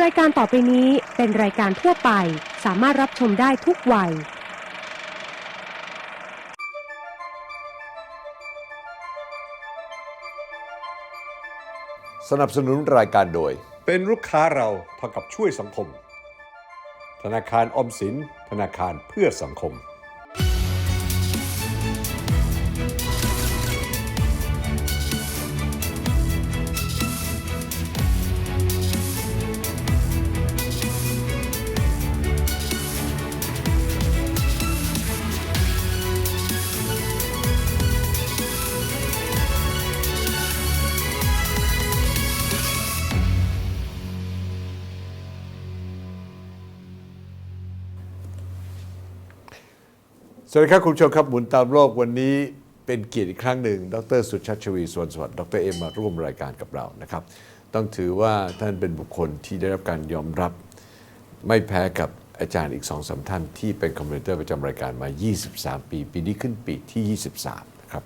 รายการต่อไปนี้เป็นรายการทั่วไป สามารถรับชมได้ทุกวัย สนับสนุนรายการโดย เป็นลูกค้าเราเท่ากับช่วยสังคม ธนาคารออมสิน ธนาคารเพื่อสังคม สวัสดีครับคุณผู้ชมครับหมุนตามโลกวันนี้เป็นเกียรติอีกครั้งหนึ่ง ดรสุชัชวีสวนสวัสดิ์ดรเอ็มมาร่วมรายการกับเรานะครับ ต้องถือว่าท่านเป็นบุคคลที่ได้รับการยอมรับ ไม่แพ้กับอาจารย์อีกสองสามท่านที่เป็นคอมเมนเตอร์ประจำรายการมา 23 ปี ปีนี้ขึ้นปีที่ 23 นะครับ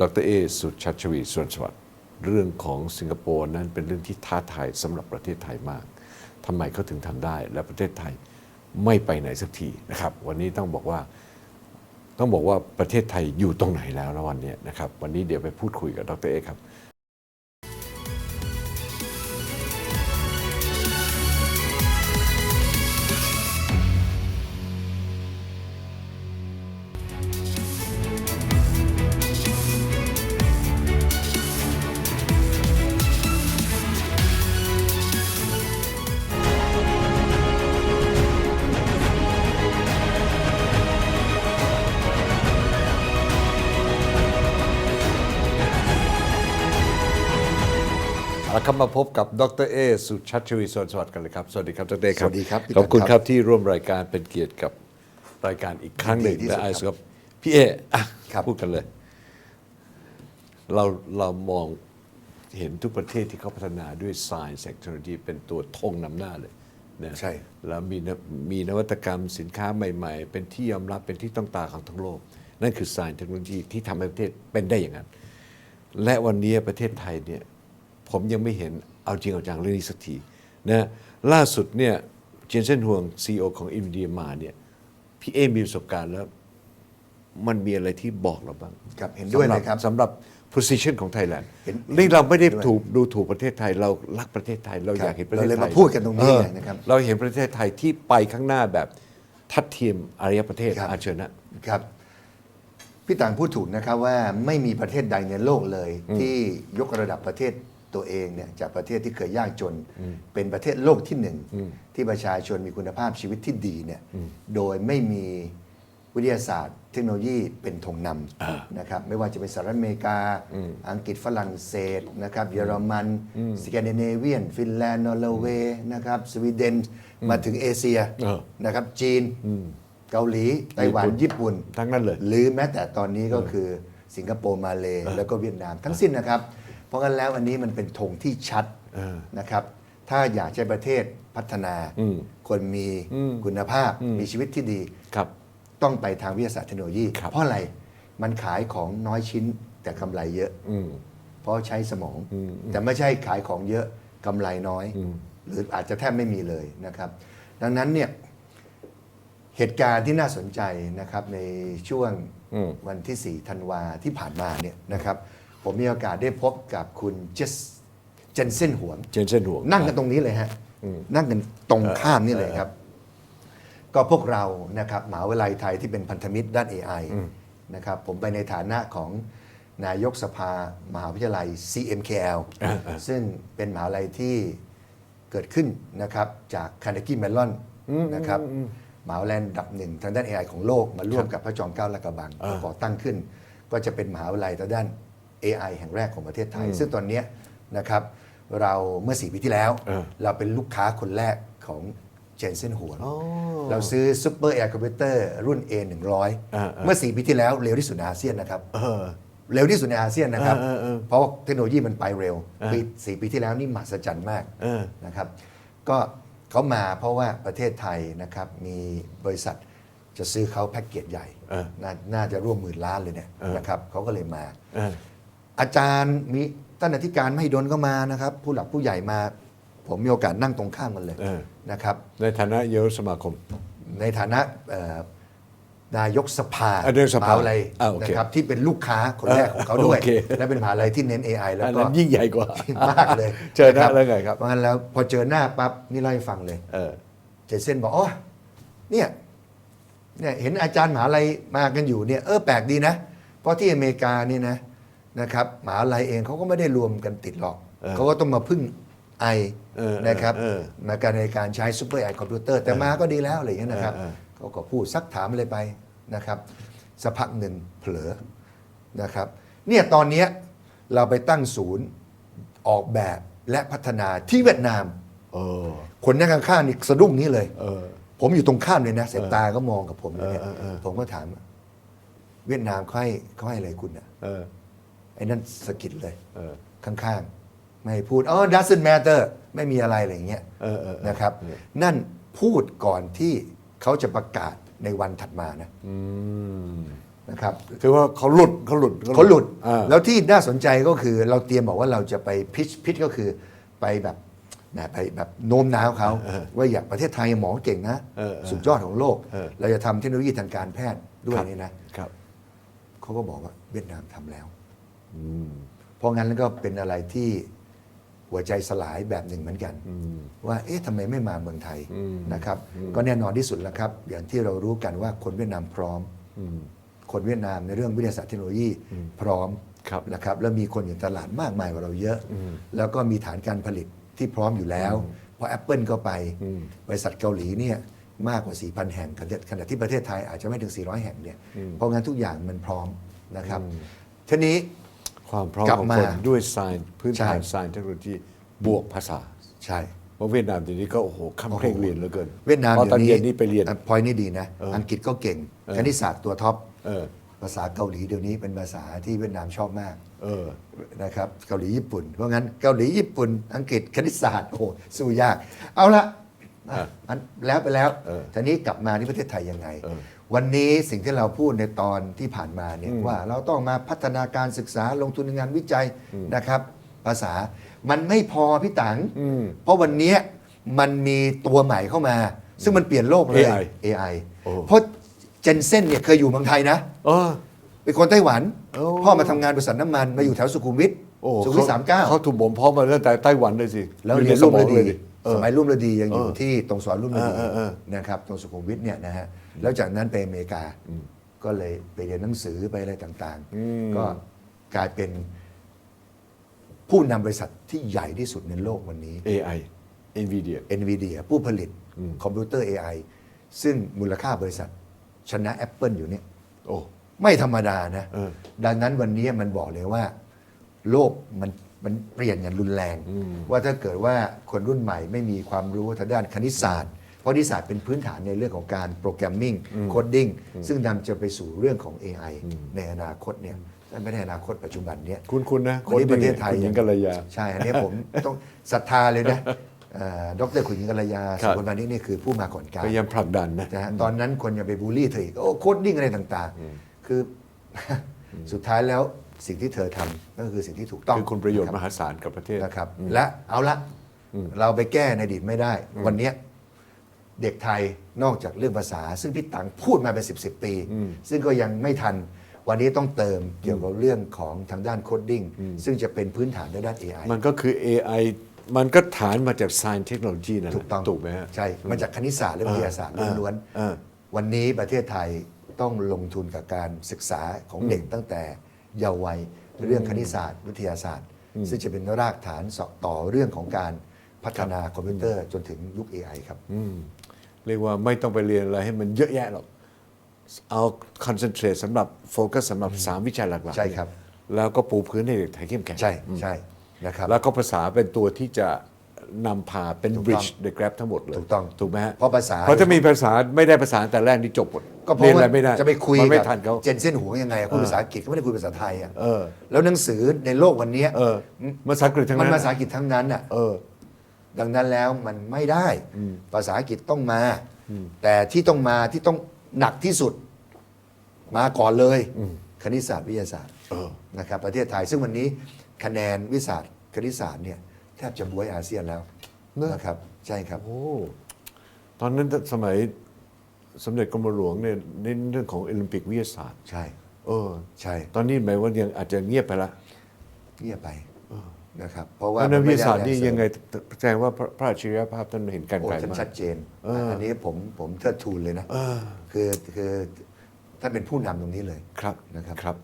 ดรเอสุชัชวีสวนสวัสดิ์เรื่องของสิงคโปร์นั้นเป็นเรื่องที่ท้าทายสำหรับประเทศไทยมากทำไมเขาถึงทำได้และประเทศไทยไม่ไปไหนสักทีนะครับ วันนี้ต้องบอกว่า ต้องบอกว่าประเทศไทยอยู่ตรงไหนแล้วนะวันนี้นะครับ วันนี้เดี๋ยวไปพูดคุยกับดรเอกครับ แล้วก็มาพบกับดรเอสุชัชวีสวนสวัสดิ์กันเลยครับ สวัสดีครับดรเอครับสวัสดีครับพี่ขอบคุณตั๊กคครัรับบที่ร่วมรายการเป็นเกียรติกับรายการอีกครั้งหนึ่งยินดีที่และสุดไอครับซ์ครับพี่เออะครับพูดกันเลย เราเรามองเห็นทุกประเทศที่เขาพัฒนาด้วย Science and Technology เป็นตัวธงนำหน้าเลยนะใช่แล้วมีนมีนวัตกรรมสินค้าใหม่ ๆ เป็นที่ยอมรับเป็นที่ต้องตาของทั้งโลก นั่นคือ Science Technology ที่ทำให้ประเทศเป็นได้อย่างนั้น และวันนี้ประเทศไทยเนี่ย ผมยังไม่เห็นเอาจริงเอาจังเรื่องนี้สักทีนะล่าสุดเนี่ยเจนเซนห่วงซีอของอินเดียมาเนี่ยพี่เอมีประสบการณ์แล้ว มันมีอะไรที่บอกเราบ้างครับเห็นด้วยเลยครับสำหรับ position ของไทยแลนด์เห็นนี่เราไม่ได้ด้วยถูกดูถูกประเทศไทย เรารักประเทศไทย เราครับอยากเห็นประเทศไทยเราเลยมาพูดกันตรงนี้เออไงนะครับเราเห็นประเทศไทยที่ไปข้างหน้าแบบทัดเทียมอารยประเทศครับอาเชิญนะครับพี่ต่างพูดถูกนะครับว่าไม่มีประเทศใดในโลกเลยที่ยกระดับประเทศ ตัวเองเนี่ยจากประเทศที่เคยยากจน เป็นประเทศโลกที่หนึ่งที่ประชาชนมีคุณภาพชีวิตที่ดีเนี่ยโดยไม่มีวิทยาศาสตร์ เทคโนโลยีเป็นธงนำนะครับไม่ว่าจะเป็นสหรัฐอเมริกา อังกฤษฝรั่งเศสนะครับเยอรมัน สแกนดิเนเวียน ฟินแลนด์นอร์เวย์นะครับสวีเดนมาถึงเอเชียเออนะครับจีนเกาหลีไต้หวันญี่ปุ่นทั้งนั้นเลย หรือแม้แต่ตอนนี้ก็คือสิงคโปร์มาเลแล้วก็เวียดนามทั้งสิ้นนะครับ เพราะงั้นแล้วอันนี้มันเป็นธงที่ชัดนะครับ ถ้าอยากใช้ประเทศพัฒนา คนมีคุณภาพมีชีวิตที่ดีครับต้องไปทางวิทยาศาสตร์เทคโนโลยีครับเพราะอะไรมันขายของน้อยชิ้นแต่กำไรเยอะเพราะใช้สมอง แต่ไม่ใช่ขายของเยอะกำไรน้อย หรืออาจจะแทบไม่มีเลยนะครับ ดังนั้นเนี่ยเหตุการณ์ที่น่าสนใจนะครับในช่วงวันที่ 4 ธันวาที่ผ่านมาเนี่ยนะครับ ผมมีโอกาสได้พบกับคุณเจสเจนเซนหวงเจนเซนห่วง นั่งกันตรงนี้เลยฮะ นั่งกันตรงข้ามนี่เลยครับ ก็พวกเรานะครับมหาวิทยาลัยไทยที่เป็นพันธมิตรด้าน AI นะครับผมไปในฐานะของนายกสภามหาวิทยาลัย CMKL ซึ่งเป็นมหาวิทยาลัยที่เกิดขึ้นนะครับจาก Carnegie Mellon นะครับมหาวิทยาลัยอันดับหนึ่งทางด้าน AI ของโลกมาร่วมกับพระจอมเกล้าและกระบังก่อตั้งขึ้น ก็จะเป็นมหาวิทยาลัยทางด้าน AI แห่งแรกของประเทศไทย ซึ่งตอนเนี้ยนะครับเราเมื่อ4ปีที่แล้ว เราเป็นลูกค้าคนแรกของเจนเซนหัวเราซื้อซูเปอร์แอร์คอมพิวเตอร์รุ่น A 1 0 0 เมื่อ 4 ปีที่แล้วเร็วที่สุดในอาเซียนนะครับเร็วที่สุดในอาเซียนนะครับ เพราะว่าเทคโนโลยีมันไปเร็วปีสี่ปีที่แล้วนี่มหัศจรรย์มากนะครับ ก็เขามาเพราะว่าประเทศไทยนะครับมีบริษัทจะซื้อเขาแพ็กเกจใหญ่นาน่าจะร่วมหมื่นล้านเลยเนี่ยนะครับเขาก็เลยมา อาจารย์มีท่านอธิการไม่ดนก็มานะครับ ผู้หลักผู้ใหญ่มาผผมมีโอกาสนั่งตรงข้ามกันเลยเออ นะครับ ในฐานะเยาวสมาคม ในฐานะเอ่อนายกสภาอะนายกสภามหวิทยาลัยอะโอเคนะครับที่เป็นลูกค้าคนแรกของเขาด้วย โอเค และเป็นมหาลัยที่เน้น AI แล้วอันก็นั้นยิ่งใหญ่กว่า มากเลยเจอหน้าะแล้วไงครับ เพราะงั้นแล้วพอเจอหน้าปั๊บนี่เล่าให้ฟังเลย เออ เจเซนบอกอ๋อเนี่ยเนี่ยเห็นอาจารย์มหาลัยมากันอยู่เนี่ยเออแปลกดีนะ เพราะที่อเมริกาเนี่ยนะ นะครับมหาลัยเองเขาก็ไม่ได้รวมกันติดหรอกเออเขาก็ต้องมาพึ่งไอเออนะครับเออมาการในการใช้ซูเปอร์ไอคอมพิวเตอร์แต่มาก็ดีแล้วอะไรอย่างเงี้ยนะครับเออเออ เขาก็พูดซักถามอะไรไปนะครับสักพักหนึ่งเผลอนะครับเนี่ยตอนเนี้ยเราไปตั้งศูนย์ออกแบบและพัฒนาที่เวียดนาม เออ คนนั่งข้างๆนี่สะดุ้งนี้เลย เออ ผมอยู่ตรงข้ามเลยนะสายตาก็มองกับผมเลยเนี่ยเออเออเออ ผมก็ถาม เวียดนามเขาให้เขาให้อะไรคุณอะเออไอ้นั่นสะกิดเลยเออ ข้างๆ ไม่ให้พูดอ๋อ doesn't matter ไม่มีอะไรอะไรอย่างเงี้ยเออเออเออนะครับ เออ นั่นพูดก่อนที่เขาจะประกาศในวันถัดมานะอืมนะครับ คือว่าเขาหลุดเขาหลุดเขาหลุดอ่าแล้วที่น่าสนใจก็คือเราเตรียมบอกว่าเราจะไปพิชพิชก็คือไปแบบนะไปแบบโน้มน้าวเขาว่าอยากประเทศไทยหมอเก่งนะ เออเออสุดยอดของโลก เออ เราจะทำเทคโนโลยีทางการแพทย์ด้วยครับนี่นะ ครับ เขาก็บอกว่าเวียดนามทำแล้วอืม เพราะงั้นแล้วก็เป็นอะไรที่หัวใจสลายแบบหนึ่งเหมือนกันอืมว่าเอ๊ะทำไมไม่มาเมืองไทยอืมนะครับ ก็แน่นอนที่สุดแล้วครับ อย่างที่เรารู้กันว่าคนเวียดนามพร้อมอืมคนเวียดนามในเรื่องวิทยาศาสตร์เทคโนโลยีพร้อมครับนะครับแล้วมีคนอยู่ตลาดมากมายกว่าเราเยอะ แล้วก็มีฐานการผลิตที่พร้อมอยู่แล้วพอ Apple ก็ไปอืมบริษัทเกาหลีเนี่ยมากกว่า 4,000 แห่งขณะที่ประเทศไทยอาจจะไม่ถึง 400 แห่งเนี่ยเพราะงั้นทุกอย่างมันพร้อมนะครับทีนี้ ความพร้อมกลับของมาคนด้วยไซน์พื้นฐานใช่ไซน์เทคโนโลยีบวกภาษา ใช่ เพราะเวียดนามทีนี้ก็โอ้โหข้ามเคร่งเรียนเหลือเกินเวียดนามพอตอนเย็นนี่ไปเรียน พอยนี่ดีนะเอออัอังกฤษก็เก่งเออคณิตศาสตร์ตัวท็อป เออ ภาษาเกาหลีเดี๋ยวนี้เป็นภาษาที่เวียดนามชอบมากเออ นะครับ เกาหลีญี่ปุ่น เพราะงั้นเกาหลีญี่ปุ่น อังกฤษคณิตศาสตร์ โอ้โหสู้ยาก เอาละเออมันแล้วไปแล้ว เออทีนี้กลับมาที่ประเทศไทยยังไง เออ วันนี้สิ่งที่เราพูดในตอนที่ผ่านมาเนี่ยว่าเราต้องมาพัฒนาการศึกษาลงทุนในงานวิจัยนะครับภาษามันไม่พอพี่ตังอืมเพราะวันเนี้ยมันมีตัวใหม่เข้ามา ซึ่งมันเปลี่ยนโลกเลย AI AI โอ้เพราะเจนเซ่นเนี่ยเคยอยู่เมืองไทยนะเออเป็นคนไต้หวันโอ้พ่อมาทำงานบริษัทน้ำมันมาอยู่แถวสุขุมวิทโอ้สุขุมวิทสามเก้าเขาถูกบ่มเพาะมาตั้งแต่ไต้หวันเลยสิ แล้วอยู่เรียนในร่วมฤเลดียเออสมัยร่วมฤดียังอยู่เออที่ตรงสวนร่วมฤดีเออเออเออนะครับตรงสุขุมวิทเนี่ยนะฮะ แล้วจากนั้นไปอเมริกาก็เลยไปเรียนหนังสือไปอะไรต่างๆ ก็กลายเป็นผู้นำบริษัทที่ใหญ่ที่สุดในโลกวันนี้ AI NVIDIA NVIDIA ผู้ผลิตคอมพิวเตอร์ AI ซึ่งมูลค่าบริษัทชนะ Apple อยู่เนี่ยโอ้ไม่ธรรมดานะเออดังนั้นวันนี้มันบอกเลยว่า โลกมันมันเปลี่ยนอย่างรุนแรง ว่าถ้าเกิดว่าคนรุ่นใหม่ไม่มีความรู้ทางด้านคณิตศาสตร์ เพราะคณิตศาสตร์เป็นพื้นฐานในเรื่องของการโปรแกรมมิ่งโคดดิ้งซึ่งนำจะไปสู่เรื่องของ AI ในอนาคตเนี่ยไม่ใช่อนาคตปัจจุบันเนี้ยคุณคุณนะวันนี้ประเทศไทยคุณหญิงกัลยาใช่ อันนี้ผมต้องศรัทธาเลยนะเอ่อดรขุนหญิงกัลยาครัสุบวรรณพานิชนี่คือผู้มาก่อนการพยายามผลักดันนะนะฮะตอนนั้นคนยังไปบูลลี่เธออีกโอ้โคดดิ้งอะไรต่างๆ คือสุดท้ายแล้วสิ่งที่เธอทำก็คือสิ่งที่ถูกต้องคือคุณประโยชน์นมหาศาลกับประเทศนะครับ และเอาละเราไปแก้ในอดีตไม่ได้ วันเนี้ย เด็กไทยนอกจากเรื่องภาษา ซึ่งพี่ตังพูดมาเป็นสิบสิบปี ซึ่งก็ยังไม่ทันวันนี้ต้องเติมเกี่ยวกับเรื่องของทางด้านโคดดิ้งซึ่งจะเป็นพื้นฐานในด้าน AI มันก็คือ AI มันก็ฐานมาจาก Science Technology นั่นแหละถูกต้องถูกไหมฮะใช่มาจากคณิตศาสตร์และวิทยาศาสตร์เออล้วนเออๆวันนี้ประเทศไทยต้องลงทุนกับการศึกษาของเด็กตั้งแต่เยาว์วัยเรื่องคณิตศาสตร์ วิทยาศาสตร์ ซึ่งจะเป็นรากฐานต่อเรื่องของการพัฒนาคอมพิวเตอร์จนถึงยุค AI ครับอืม เรียกว่าไม่ต้องไปเรียนอะไรให้มันเยอะแยะหรอก เอาคอนเซนเทรตสำหรับโฟกัสสำหรับ 3 วิชาหลักๆใช่ครับ แล้วก็ปูพื้นให้เด็กไทยเข้มแข็งใช่ใช่นะครับแล้วก็ภาษาเป็นตัวที่จะนำพาเป็นถูกต้อง bridge the gap ทั้งหมดเลยถูกต้องถูกไหมฮะเพราะภาษาเพราะถ้ามีภาษาไม่ได้ภาษาแต่แรกนี่จบหมดก็เพเรียราะนอะไรว่าไม่ได้จะไปคุยมันไม่กับทันเขาเจนเส้นหัวยังไงอะคุยภาษาอังกฤษก็ไม่ได้คุยภาษาไทยอะเออแล้วหนังสือในโลกวันเนี้ยเออภาษาอังกฤษทั้งมันนั้นภาษาอังกฤษทั้งนั้นอะเออ ดังนั้นแล้วมันไม่ได้ ภาษาอังกฤษต้องมา แต่ที่ต้องมาที่ต้องหนักที่สุดมาก่อนเลย คณิตศาสตร์วิทยาศาสตร์เออนะครับประเทศไทยซึ่งวันนี้คะแนนวิทยาศาสตร์คณิตศาสตร์เนี่ยแทบจะบวยอาเซียนแล้วเนอะนะครับใช่ครับ โอ้ ตอนนั้นสมัยสมเด็จกรมหลวงเนี่ยเน้นเรื่องของโอลิมปิกวิทยาศาสตร์ ใช่ เออ ใช่ ตอนนี้หมายว่ายังอาจจะเงียบไปละ เงียบไป นะครับเพเพราะราะว่านักวิทยาศาสตร์มันี่ม่ด้ยังไงแสดงว่าพระพระอัจฉริยภาพท่านเห็นการโอ้ไกลท่านมากชัดเจนเอออันนี้ผมผมเทิดทูนเลยนะเออคือคือท่านเป็นผู้นำตรงนี้เลยครับนะครับ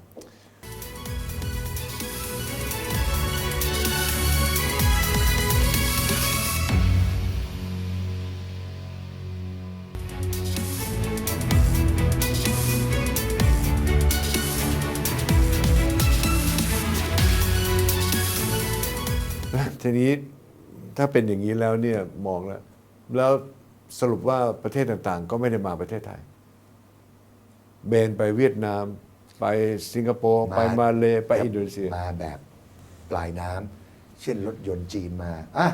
ทีนี้ถ้าเป็นอย่างนี้แล้วเนี่ยมองแล้ว แล้วสรุปว่าประเทศต่างๆ ก็ไม่ได้มาประเทศไทย เบนไปเวียดนาม ไปสิงคโปร์มาไปมาเลไปอินโดนีเซีย มาแบบปลายน้ำเช่นรถยนต์จีนมาอะ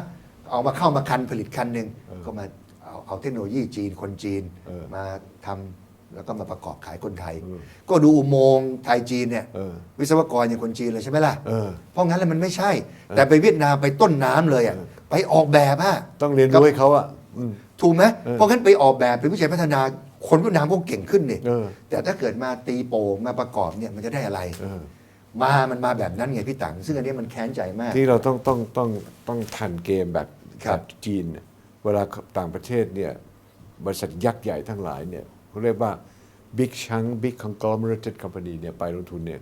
เอามาเข้ามาคันผลิตคันหนึ่งก็มาเอาเอาเทคโนโลยีจีนคนจีนเออมาทำ แล้วก็มาประกอบขายคนไทยเออก็ดูอุโมงค์ไทยจีนเนี่ยเออวิศวกรอย่างคนจีนเลยใช่ไหมล่ะเออเพราะงั้นแล้วมันไม่ใช่ แต่ไปเวียดนามไปต้นน้ำเลยอะไปออกแบบฮะต้องเรียนรู้ให้เขาอะอืมถูกไหมเออเพราะงั้นไปออกแบบไปวิจัยพัฒนาคนเวียดนามก็เก่งขึ้นนี่เออแต่ถ้าเกิดมาตีโป่งมาประกอบเนี่ยมันจะได้อะไรเออมา มันมาแบบนั้นไงพี่ตังซึ่งอันนี้มันแค้นใจมาก ที่เราต้องต้องต้องต้องทันเกมแบบครับแบบจีนเนี่ยเวลาต่างประเทศเนี่ยบริษัทยักษ์ใหญ่ทั้งหลายเนี่ย เขาเรียกว่า big chunk big conglomerated company เนี่ยไปลงทุนเนี่ย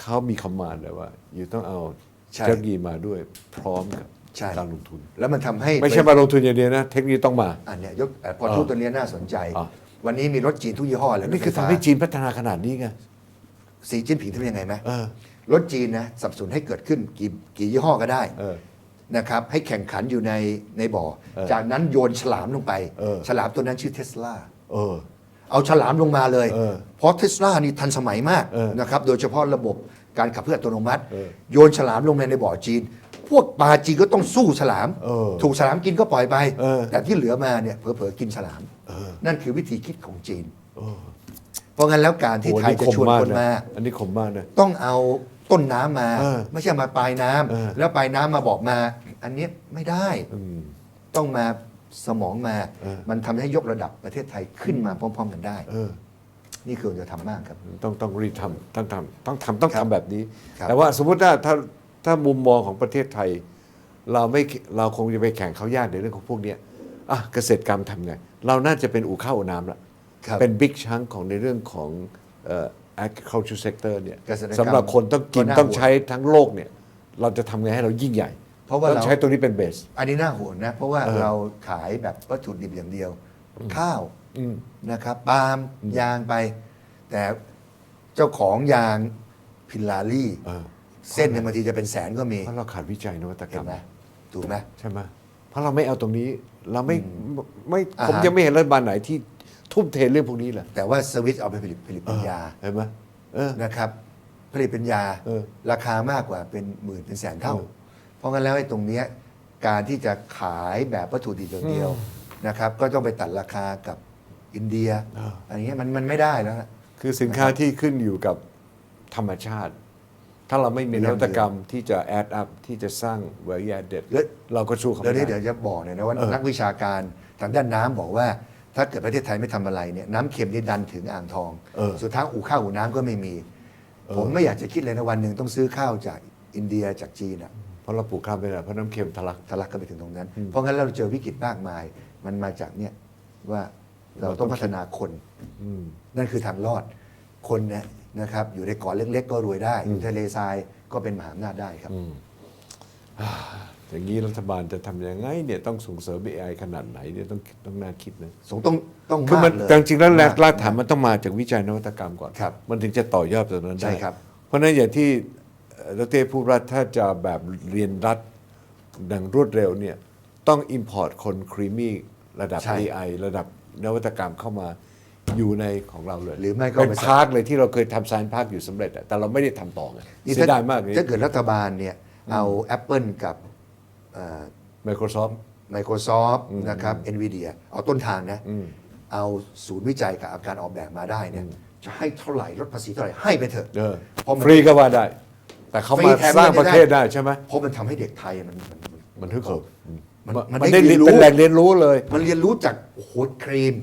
เขามีคำมานเลยว่า อยู่ต้องเอาใช่เทคโนโลยีมาด้วยพร้อมกับใช่การลงทุน แล้วมันทำให้ไม่ใช่มาลงทุนอย่างเดียวนะ เทคโนโลยีต้องมา อันเนี้ยยกเอ่อพอพูดตัวเนี้ยน่าสนใจอะวันนี้มีรถจีนทุกยี่ห้อเลยนี่คือทำให้จีนพัฒนาขนาดนี้ไงสีจิ้นผิงทำยังไงไหมเออรถจีนนะสนับสนุนให้เกิดขึ้นกี่กี่ยี่ห้อก็ได้เออนะครับให้แข่งขันอยู่ในในบ่อเออจากนั้นโยนฉลามลงไปเออฉลามตัวนั้นชื่อเทสลา เออเอาฉลามลงมาเลย เออเพราะเทสลานี่ทันสมัยมากเออนะครับ โดยเฉพาะระบบการขับเคลื่อนอัตโนมัติ เออโยนฉลามลงในในบ่อจีน พวกปลาจีนก็ต้องสู้ฉลาม เออถูกฉลามกินก็ปล่อยไป เออ แต่ที่เหลือมาเนี่ยเผลอๆกินฉลามเออนั่นคือวิธีคิดของจีนเออเพราะงั้นแล้วการที่โอ้ไทยจะชวนคนมา อันนี้คมมากนะ ต้องเอาต้นน้ำมา เออไม่ใช่มาปลายน้ำเออ แล้วปลายน้ำมาบอกมา อันนี้ไม่ได้ อืม ต้องมา สมองมาเออ มันทำให้ยกระดับประเทศไทยขึ้นมาพร้อม ๆ กันได้ เออ นี่คือจะทำมากครับ ต้องต้องรีบทำต้องทำต้องทำต้องครับทำแบบนี้ ครับ แต่ว่าสมมติว่าถ้าถ้ามุมมองของประเทศไทย เราไม่เราคงจะไปแข่งเขายากในเรื่องของพวกเนี้ยอะเกษตรกรรมทำไงเราน่าจะเป็นอู่ข้าวอู่น้ำละครับ เป็นบิ๊กชังของในเรื่องของเอ่อ agriculture sector เนี่ยเกษตรกรรมสำหรับคนต้องกินก็น่าต้องใช้ทั้งโลกเนี่ยเราจะทำไงให้เรายิ่งใหญ่ เพราะว่าต้องเราใช้ตัวนี้เป็นเบส อันนี้น่าห่วงนะ เพราะว่าเออเราขายแบบวัตถุดิบอย่างเดียว ข้าวอืมนะครับปาล์มยางไป แต่เจ้าของยางพิลลารี่เออเส้นเนี่ยบางทีจะเป็นแสนก็มีเพราะเราขาดวิจัยนวัตกรเห็รนมไหมถูกไหมใช่ไหมเพราะเราไม่เอาตรงนี้เราไม่ไม่อาหารผมยังไม่เห็นรัฐบาลไหนที่ทุ่มเทเรื่องพวกนี้เลยแต่ว่าสวิตเอาไปผลิตผลิตเป็นยาเห็นไหมเออนะครับ ผลิตเป็นยาเออราคามากกว่าเป็นหมื่นเป็นแสนเท่าเออเพ ราะงั้นแล้วไอ้ตรงเนี้ยการที่จะขายแบบวัตถุดิบอย่างเดียวนะครับ ก็ต้องไปตัดราคากับอินเดียอะไรเงี้ยมันมันไม่ได้แล้วนะคือสินค้าที่ขึ้นอยู่กับธรรมชาติ ถ้าเราไม่มีนวัตกรรมที่จะแอดอัพที่จะสร้าง value added แล้วเราก็สู้เขาเดี๋ยวไม่นี้เดี๋ยวได้จะบอกหน่อยนะว่าเออนักวิชาการทางด้านน้ำบอกว่าถ้าเกิดประเทศไทยไม่ทำอะไรเนี่ยน้ำเค็มนี่ดันถึงอ่างทองเออสุดท้ายอู่ข้าวอู่น้ำก็ไม่มี ผมไม่อยากจะคิดเลยนะวันหนึ่งต้องซื้อข้าวจากอินเดียจากจีนอะ เพราะเราปลูกข้าวไม่ได้เพราะน้ำเค็มทะลัก ทะลักก็ไปถึงตรงนั้นเพราะงั้นเราเจอวิกฤตมากมาย มันมาจากเนี่ยว่าเราต้องพัฒนาคน อืม นั่นคือทางรอด คนเนี่ยนะครับ อยู่ในเกาะเล็ก ๆ ก็รวยได้ อยู่ทะเลทรายก็เป็นมหาอำนาจได้ครับอย่างนี้รัฐบาลจะทำยังไงเนี่ยต้องส่งเสริม AI ขนาดไหนเนี่ยต้องต้องน่าคิดนะสงต้องต้องคือมันากเลยแต่จริงๆแล้วแรกมรากฐานมันต้องมาจากวิจัยนวัตกรรมก่อน ครับมันถึงจะต่อยอดตรงนั้นได้ใช่ครับ เพราะฉะนั้นอย่างที่เอ่อ ดรพูดว่าถ้าจะแบบเรียนรัดดังรวดเร็วเนี่ยต้อง import คนครีมมี่ระดับ ใช่ AI ระดับนวัตกรรมเข้ามาอยู่ในของเราเลยหรือไม่ก็เป็นไปพาร์คเลยที่เราเคยทำไซน์พาร์คอยู่สำเร็จอะแต่เราไม่ได้ทำต่อไงนี่เสียดายมากเลย ถ้าเกิดรัฐบาลเนี่ยเอา Apple กับเอ่อ Microsoft Microsoft นะครับ NVIDIA เอาต้นทางนะอืมเอาศูนย์วิจัยกับอาการออกแบบมาได้เนี่ยจะให้เท่าไหร่ลดภาษีเท่าไหร่ให้ไปเถอะเออเพราะมันฟรีก็ว่าได้ แต่เขาฟรีมาแถมสร้างเงินประเทศได้ได้ใช่ไหมเพราะมันทำให้เด็กไทยมันมันมันฮึกเหิมมมันมันมันมันได้ได้เรียนรู้ เป็นแหล่งเรียนรู้เลย มันเรียนรู้จากโอ้โหครีม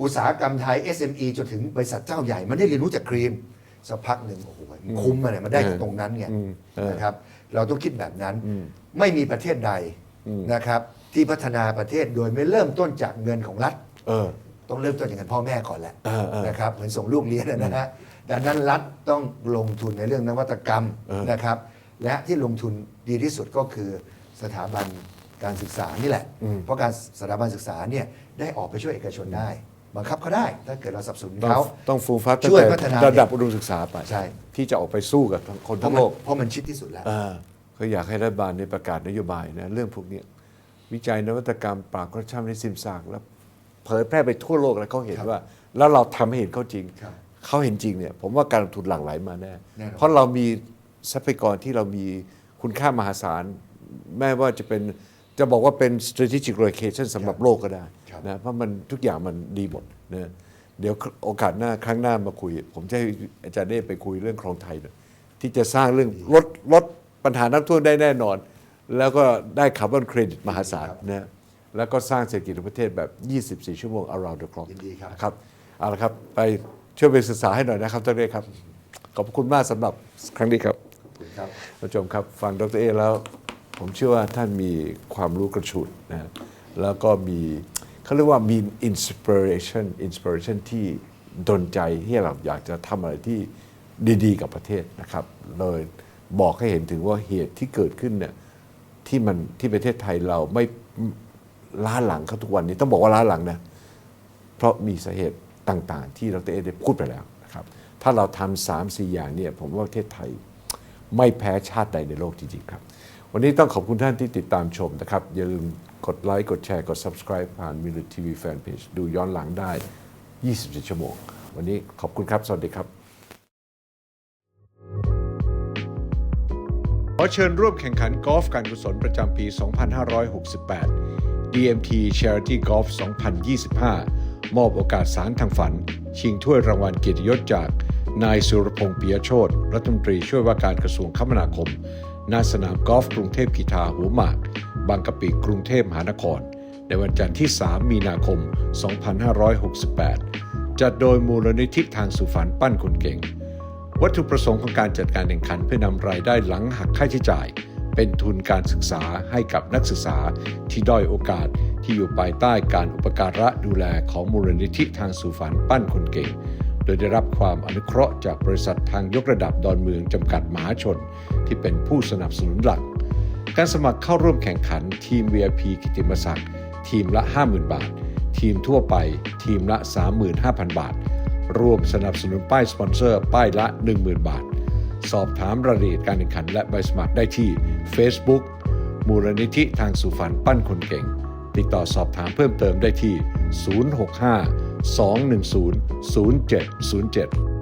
อุตสาหกรรมไทย SME จนถึงบริษัทเจ้าใหญ่ มันได้เรียนรู้จากครีมสักพักหนึ่งโอ้โหมันคุ้มมาเนี่ยมันได้จากตรงนั้นไงอืมเออนะครับ เราต้องคิดแบบนั้นไม่มีประเทศใดนะครับ ที่พัฒนาประเทศโดยไม่เริ่มต้นจากเงินของรัฐ เออ ต้องเริ่มต้นจากเงินพ่อแม่ก่อนแหละเออเออ นะครับเหมือนส่งลูกเรียนนะฮะดังนั้นรัฐต้องลงทุนในเรื่องนวัตกรรมเออ นะครับ และที่ลงทุนดีที่สุดก็คือสถาบันการศึกษานี่แหละ เพราะการสถาบันศึกษาเนี่ยได้ออกไปช่วยเอกชนได้ บังคับเขาได้ถ้าเกิดเราสนับสนุนต้องเขา ต้องฟูมฟัดตั้งช่วยแต่พัฒนาระดับอุดมศึกษาไปใช่ ที่จะออกไปสู้กับคนเพทั้ราะงมันโลกเพราะมันชิดที่สุดแล้วอ่าก็อยากให้รัฐบาลในยประกาศนโยบายนะเรื่องพวกเนี้ยวิจัยนวัตกรรมปราบคอร์รัปชันในซิมซากแล้ว เผยแพร่ไปทั่วโลกแล้วเขาเห็นครับว่า แล้วเราทำให้เห็นเขาจริงครับเขาเห็นจริงเนี่ยผมว่าการลงทุนหลั่งไหลมาแน่แน่นอนเพราะเรามีทรัพยากรที่เรามีคุณค่ามหาศาลแม้ว่าจะเป็นจะบอกว่าเป็น strategic location สำหรับโลกก็ได้ครับนะเพราะมันทุกอย่างมันดีหมดนะเดี๋ยวโอกาสหน้าครั้งหน้ามาคุย ผมจะให้อาจารย์เด้ไปคุยเรื่องคลองไทยหน่อยที่จะสร้างเรื่องลดลดปัญหาน้ำท่วมได้แน่นอน แล้วก็ได้คาร์บอนเครดิตมหาศาลนะ แล้วก็สร้างเศรษฐกิจของประเทศแบบ 24 ชั่วโมง around the clock ยินดีครับนะครับเอาละครับ ไปช่วยไปศึกษาให้หน่อยนะครับท่านเรศครับ ขอบคุณมากสำหรับครั้งนี้ครับขอบคุณครับท่านผู้ชมครับฟังดรเอแล้ว ผมเชื่อว่าท่านมีความรู้กระชุดนะฮะแล้วก็มีเขาเรียกว่ามี inspiration inspiration ที่ดนใจที่เราอยากจะทำอะไรที่ดีๆ กับประเทศนะครับเลยบอกให้เห็นถึงว่าเหตุที่เกิดขึ้นเนี่ยที่มันที่ประเทศไทยเราไม่ ล้าหลังเขาทุกวันนี้ต้องบอกว่าล้าหลังนะเพราะมีสาเหตุต่าง ๆ ที่ดรเอได้พูดไปแล้วนะครับ ถ้าเราทำสามสี่อย่างเนี่ยผมว่าประเทศไทยไม่แพ้ชาติใดในโลกจริงๆครับ วันนี้ต้องขอบคุณท่านที่ติดตามชมนะครับ อย่าลืมกดไลค์กดแชร์กด subscribe ผ่านมิลทีวีแฟนเพจดูย้อนหลังได้24ชั่วโมง วันนี้ขอบคุณครับ สวัสดีครับขอเชิญร่วมแข่งขันกอล์ฟการกุศลประจำปี 2568 DMT Charity Golf 2025 มอบโอกาสสารทางฝัน ชิงถ้วยรางวัลเกียรติยศจาก นายสุรพงษ์ปิยโชตรัฐมนตรีช่วยว่าการกระทรวงคมนาคม ณ สนามกอล์ฟกรุงเทพกีฬาหัวหมาก บางกะปิกรุงเทพมหานคร ในวันจันทร์ที่ 3 มีนาคม 2568 จัดโดยมูลนิธิทางสู่ฝันปั้นคนเก่ง วัตถุประสงค์ของการจัดการแข่งขันเพื่อนำรายได้หลังหักค่าใช้จ่าย เป็นทุนการศึกษาให้กับนักศึกษาที่ด้อยโอกาสที่อยู่ภายใต้การอุปการะดูแลของมูลนิธิทางสู่ฝันปั้นคนเก่ง โดยได้รับความอนุเคราะห์จากบริษัททางยกระดับดอนเมืองจำกัดมหาชน ที่เป็นผู้สนับสนุนหลัก การสมัครเข้าร่วมแข่งขันทีม VIP กิติมศักดิ์ทีมละ 50,000 บาท ทีมทั่วไป ทีมละ 35,000 บาท รวมสนับสนุนป้ายสปอนเซอร์ ป้ายละ 10,000 บาท สอบถามรายละเอียดการแข่งขันและใบสมัครได้ที่ Facebook มูลนิธิทางสุฝันปั้นคนเก่ง ติดต่อสอบถามเพิ่มเติมได้ที่ 065 210 0707